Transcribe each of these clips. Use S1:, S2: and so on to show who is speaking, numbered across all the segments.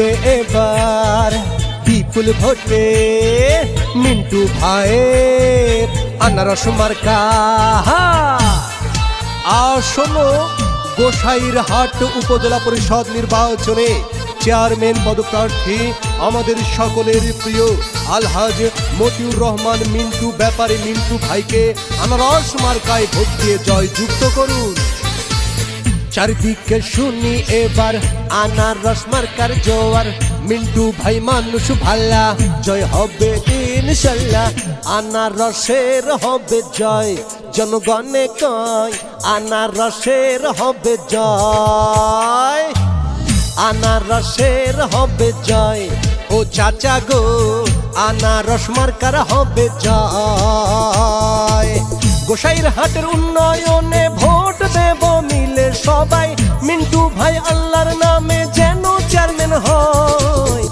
S1: জিতবে এবার। বিপুল ভোটে মিন্টু ভাইয়ের আনারস মার্কা। আসন্ন গোসাইর হাট উপজেলা পরিষদ নির্বাচনে চেয়ারম্যান পদপ্রার্থী আমাদের সকলের প্রিয় আলহাজ মতিউর রহমান মিন্টু, ব্যাপারে মিন্টু ভাইকে আনারস মার্কায় ভোট দিয়ে জয়যুক্ত করুন। চারিদিকে শুনি এবার, আনারস মার্কার জোয়ার। মিন্টু ভাই মানুষ ভাল্লা, জয় হবে ইনশাল্লাহ আনারসের হবে জয়, জনগণে কয়, আনারসের হবে জয়। আনারসের হবে জয়, ও চাচা গো, আনারস মার্কার হবে জয়। গোসাইর হাটের উন্নয়নে সবাই। মিন্টু ভাই আল্লাহর নামে যেন চেয়ারম্যান হয়।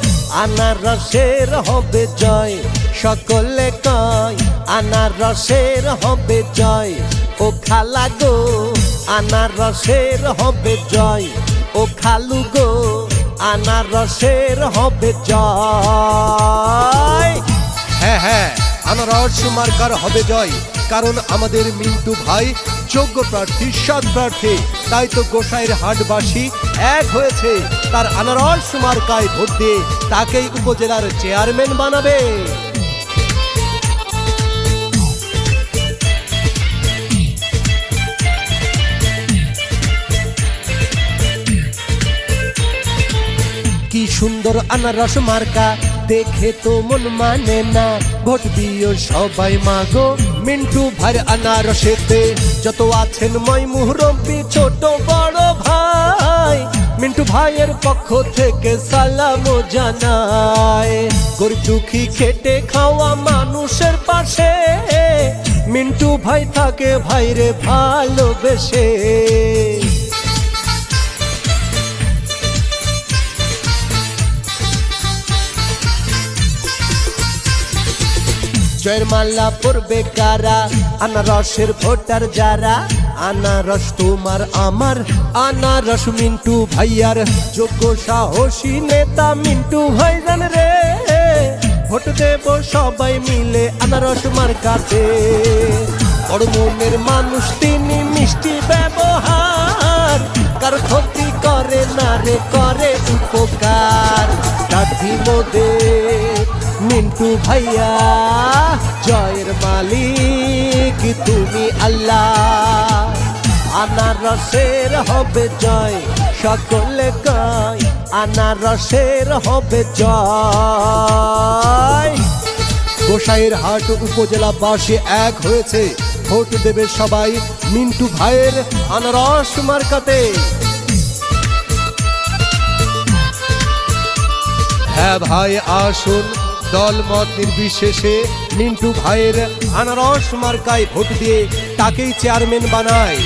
S1: আনারসের হবে জয়, সকলে কয় আনারসের হবে জয়। ও খালা গো, আনারসের হবে জয়। ও খালু গো, আনারসের হবে জয়। হ্যাঁ হ্যাঁ আনারস মার্কার হবে জয়। কারণ আমাদের মিন্টু ভাই যোগ্য প্রার্থী, সৎ প্রার্থী। তাই তো গোসাইয়ের হাটবাসী এক হয়েছে। তার আনারস মার্কায় ভোট দিয়ে তাকেই উপজেলার চেয়ারম্যান বানাবে। কি সুন্দর আনারস মার্কা দেখে তো মন মানে না। ভোট দিও সবাই মাগো। মিন্টু ভাই আনারসেতে যত আছেন মই মুহরম্পি ছোট, বড় ভাই। মিন্টু ভাইয়ের পক্ষ থেকে সালাম জানায় গরিব দুঃখী খেটে খাওয়া মানুষের পাশে। মিন্টু ভাই থাকে ভাইরে ভালোবেসে। জয়ের মাল্লা পড়বে কারা? আনারসের ভোটার যারা? আনারস তোমার আমার, আনারস মিন্টু ভাইয়ার। যোগ্য সাহসী নেতা মিন্টু ভাইজান রে। ভোট দেব সবাই মিলে আনারস মার্কাতে। বড় মনের মানুষ, তিনি মিষ্টি ব্যবহার। কার ক্ষতি করে না রে, করে উপকার। প্রার্থী মোদের মিন্টু ভাইয়া, জয়ের মালিক তুমি আল্লাহ। আনারসের হবে জয়, সকলে কয় আনারসের হবে জয়। গোসাইয়ের হাট উপজেলাবাসী এক হয়েছে, ভোট দেবে সবাই মিন্টু ভাইয়ের আনারস মার্কাতে। হ্যাঁ ভাই, আসুন। দল মত নির্বিশেষে মিন্টু ভাইয়ের আনারস মার্কায় ভোট দিয়ে তাকেই চেয়ারম্যান বানায়।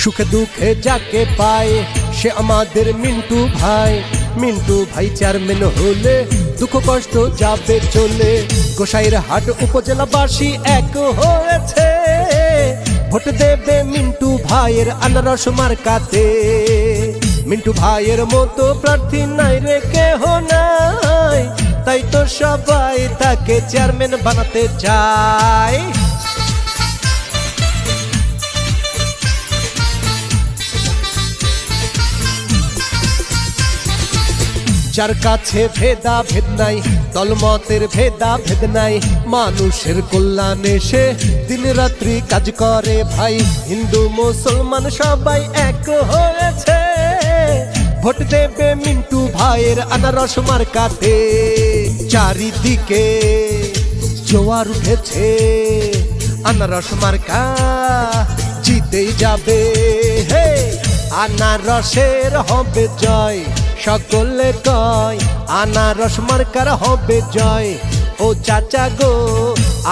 S1: সুখে দুঃখে যাকে পায়, সে আমাদের মিন্টু ভাই। মিন্টু ভাই চেয়ারম্যান হলে দুঃখ কষ্ট যাবে চলে। গোসাইয়ের হাট উপজেলাবাসী এক হয়েছে। ভোট দেবে মিন্টু ভাইয়ের আনারস মার্কাতে। মিন্টু ভাইয়ের মতো প্রার্থী নাই রে কেহ নাই। তাই তো সবাই তাকে চেয়ারম্যান বানাতে চায়। যার কাছে ভেদা ভেদ নাই, দলমতের ভেদা ভেদ নাই, মানুষের কল্যাণে সে দিন রাত্রি কাজ করে ভাই। হিন্দু, মুসলমান সবাই এক হয়েছে। ভোট দেবে মিন্টু ভাইয়ের আনারস মার্কাতে। চারিদিকে জোয়ার উঠেছে, আনারস মার্কা জিতেই যাবে। হে, আনারসের হবে জয়, সকলে কয় আনারস মার্কার হবে জয়। ও চাচা গো,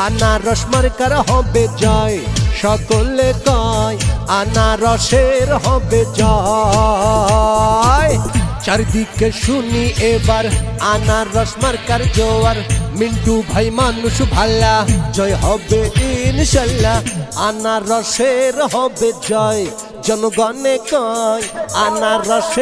S1: আনারস মার্কার হবে জয়। সকলে কয়, আনারসের হবে জয়। চারিদিকে শুনি এবার আনারস মার্কার জোয়ার। মিন্টু ভাই মানুষ ভাল্লা, জয় হবে ইনশাল্লাহ, আনারসের হবে জয়। জনগণে কয় আনারসে